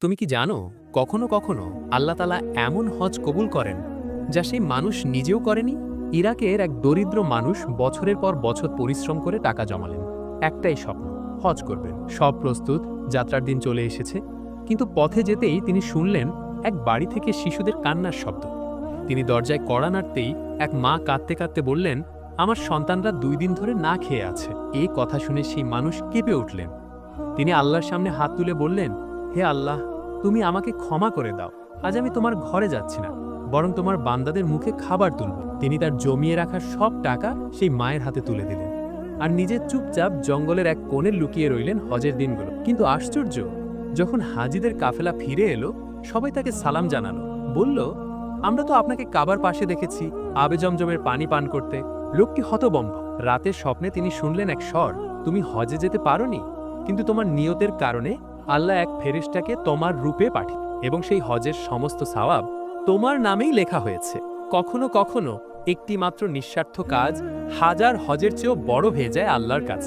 তুমি কি জানো, কখনো কখনো আল্লাহ তালা এমন হজ কবুল করেন, যা সেই মানুষ নিজেও করেনি? ইরাকের এক দরিদ্র মানুষ বছরের পর বছর পরিশ্রম করে টাকা জমালেন। একটাই স্বপ্ন, হজ করবেন। সব প্রস্তুত, যাত্রার দিন চলে এসেছে। কিন্তু পথে যেতেই তিনি শুনলেন এক বাড়ি থেকে শিশুদের কান্নার শব্দ। তিনি দরজায় কড়া নাড়তেই এক মা কাঁদতে কাঁদতে বললেন, আমার সন্তানরা দুই দিন ধরে না খেয়ে আছে। এই কথা শুনে সেই মানুষ কেঁপে উঠলেন। তিনি আল্লাহর সামনে হাত তুলে বললেন, হে আল্লাহ তুমি আমাকে ক্ষমা করে দাও। আজ আমি তোমার ঘরে যাচ্ছি না, বরং তোমার বান্দাদের মুখে খাবার তুলব। তিনি তার জমিয়ে রাখা সব টাকা সেই মায়ের হাতে তুলে দিলেন। আর নিজে চুপচাপ জঙ্গলের এক কোণে লুকিয়ে রইলেন হজের দিনগুলো। কিন্তু আশ্চর্য, যখন হাজিদের কাফেলা ফিরে এলো, সবাই তাকে সালাম জানালো। বলল, আমরা তো আপনাকে কাবার পাশে দেখেছি, আবে জমজমের পানি পান করতে। লোকটি হতবম্ব। রাতের স্বপ্নে তিনি শুনলেন এক স্বর, তুমি হজে যেতে পারোনি? কিন্তু তোমার নিয়তের কারণে আল্লাহ এক ফেরিস্টাকে তোমার রূপে পাঠিয়ে এবং সেই হজের সমস্ত সওয়াব তোমার নামেই লেখা হয়েছে। কখনো কখনো একটি মাত্র নিঃস্বার্থ কাজ হাজার হজের চেয়েও বড় হয়ে যায় আল্লাহর কাছে।